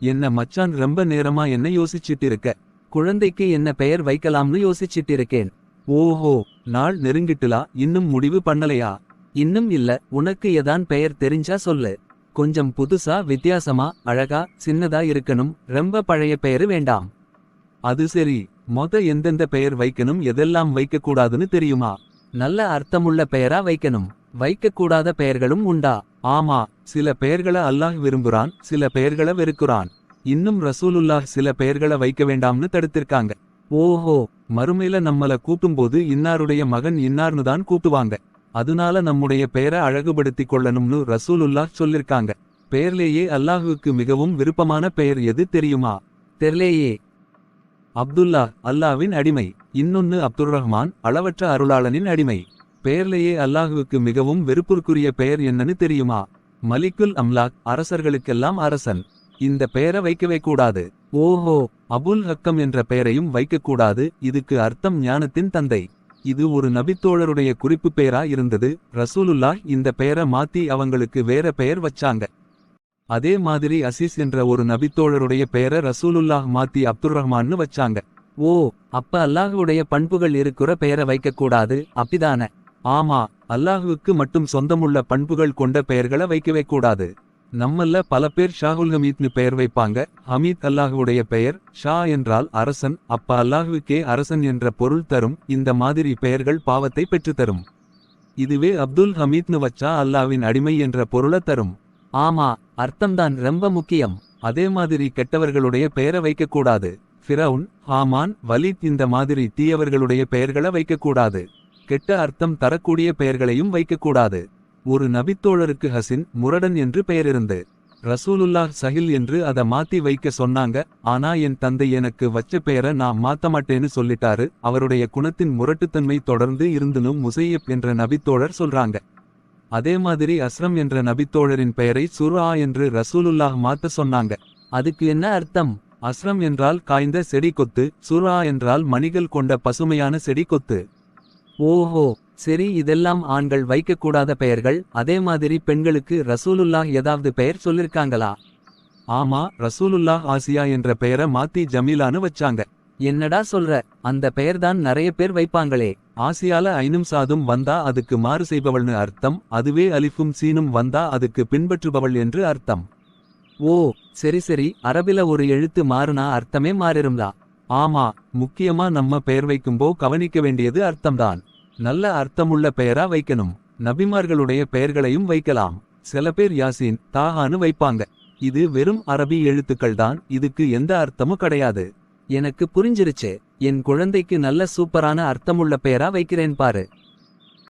என்ன மச்சான் ரொம்ப நேரமா என்ன யோசிச்சிட்டு இருக்க குழந்தைக்கு என்ன பெயர் வைக்கலாம்னு யோசிச்சிட்டு இருக்கேன் ஓஹோ நாள் நெருங்கிட்டுலா? இன்னும் முடிவு பண்ணலையா? இன்னும் இல்ல உனக்கு எதான் பெயர் தெரிஞ்சா சொல்லு. கொஞ்சம் புதுசா வித்தியாசமா அழகா சின்னதா இருக்கணும் ரொம்ப பழைய பெயரு வேண்டாம். அது சரி மொத எந்தெந்த பெயர் வைக்கணும் எதெல்லாம் வைக்க கூடாதுன்னு தெரியுமா? நல்ல அர்த்தமுள்ள பெயரா வைக்கணும். வைக்கக்கூடாத பெயர்களும் உண்டா? ஆமா சில பெயர்களை அல்லாஹ் விரும்புறான் சில பெயர்களை வெறுக்குறான். இன்னும் ரசூலுல்லாஹ் சில பெயர்களை வைக்க வேண்டாம்னு தடுத்திருக்காங்க. ஓஹோ மறுமையில நம்மள கூட்டும்போது இன்னாருடைய மகன் இன்னார்னு தான் கூட்டுவாங்க. அதனால நம்முடைய பெயரை அழகுபடுத்திக் கொள்ளணும்னு ரசூலுல்லாஹ் சொல்லிருக்காங்க. பெயர்லேயே அல்லாஹுவுக்கு மிகவும் விருப்பமான பெயர் எது தெரியுமா? தெர்லேயே அப்துல்லா அல்லாவின் அடிமை. இன்னொன்னு அப்துர் ரஹ்மான் அளவற்ற அருளாளனின் அடிமை. பெயர்லேயே அல்லாஹுவுக்கு மிகவும் வெறுப்புக்குரிய பெயர் என்னன்னு தெரியுமா? மலிக்குல் அம்லாக் அரசர்களுக்கெல்லாம் அரசன். இந்த பெயரை வைக்கவே கூடாது. ஓஹோ அபுல் ஹக்கம் என்ற பெயரையும் வைக்கக்கூடாது. இதுக்கு அர்த்தம் ஞானத்தின் தந்தை. இது ஒரு நபித்தோழருடைய குறிப்பு பெயரா இருந்தது. ரசூலுல்லாஹ் இந்த பெயரை மாத்தி அவங்களுக்கு வேற பெயர் வச்சாங்க. அதே மாதிரி அசீஸ் என்ற ஒரு நபித்தோழருடைய பெயரை ரசூலுல்லாஹ் மாத்தி அப்துல் ரஹ்மான்னு வச்சாங்க. ஓ அப்ப அல்லாஹுடைய பண்புகள் இருக்கிற பெயரை வைக்கக்கூடாது. அப்படிதானே? ஆமா அல்லாஹுவுக்கு மட்டும் சொந்தமுள்ள பண்புகள் கொண்ட பெயர்களை வைக்கவே கூடாது நம்மல்ல பல பேர் ஷாகுல் ஹமீத்னு பெயர் வைப்பாங்க. ஹமீத் அல்லாஹுடைய பெயர் ஷா என்றால் அரசன் அப்ப அல்லாஹுவுக்கே அரசன் என்ற பொருள் தரும் இந்த மாதிரி பெயர்கள் பாவத்தை பெற்றுத்தரும். இதுவே அப்துல் ஹமீத்னு வச்சா அல்லாவின் அடிமை என்ற பொருளை தரும். ஆமா அர்த்தம்தான் ரொம்ப முக்கியம். அதே மாதிரி கெட்டவர்களுடைய பெயரை வைக்கக்கூடாது. ஃபிரவுன் ஹாமான் வலித் இந்த மாதிரி தீயவர்களுடைய பெயர்களை வைக்கக்கூடாது. கெட்ட அர்த்தம் தரக்கூடிய பெயர்களையும் வைக்கக்கூடாது. ஒரு நபித்தோழருக்கு ஹசின் முரடன் என்று பெயரிருந்து ரசூலுல்லாஹ் சஹில் என்று அத மாத்தி வைக்க சொன்னாங்க ஆனா என் தந்தை எனக்கு வச்ச பெயரை நான் மாத்த மாட்டேன்னு சொல்லிட்டாரு அவருடைய குணத்தின் முரட்டுத்தன்மை தொடர்ந்து இருந்தனும் முசையப் என்ற நபித்தோழர் சொல்றாங்க. அதே மாதிரி அஸ்ரம் என்ற நபித்தோழரின் பெயரை சுர்ஆ என்று ரசூலுல்லாஹ் மாத்த சொன்னாங்க. அதுக்கு என்ன அர்த்தம்? அஸ்ரம் என்றால் காய்ந்த செடி கொத்து சுர்ஆ என்றால் மணிகள் கொண்ட பசுமையான செடி கொத்து. ஓஹோ சரி இதெல்லாம் ஆண்கள் வைக்கக்கூடாத பெயர்கள். அதே மாதிரி பெண்களுக்கு ரசூலுல்லாஹ் ஏதாவது பெயர் சொல்லிருக்காங்களா? ஆமா ரசூலுல்லாஹ் ஆசியா என்ற பெயரை மாத்தி ஜமீலான்னு வச்சாங்க. என்னடா சொல்ற? அந்த பெயர்தான் நிறைய பேர் வைப்பாங்களே. ஆசியால ஐனும் சாதும் வந்தா அதுக்கு மாறு செய்பவள்னு அர்த்தம். அதுவே அலிஃபும் சீனும் வந்தா அதுக்கு பின்பற்றுபவள் என்று அர்த்தம். ஓ சரி சரி. அரபில ஒரு எழுத்து மாறுனா அர்த்தமே மாறிரும்லா ஆமா முக்கியமா நம்ம பெயர் வைக்கும்போ கவனிக்க வேண்டியது அர்த்தம்தான். நல்ல அர்த்தமுள்ள பெயரா வைக்கணும். நபிமார்களுடைய பெயர்களையும் வைக்கலாம். சில பேர் யாசின் தாகான்னு வைப்பாங்க. இது வெறும் அரபி எழுத்துக்கள் தான் இதுக்கு எந்த அர்த்தமும் கிடையாது. எனக்கு புரிஞ்சிருச்சு என் குழந்தைக்கு நல்ல சூப்பரான அர்த்தமுள்ள பெயரா வைக்கிறேன் பாரு.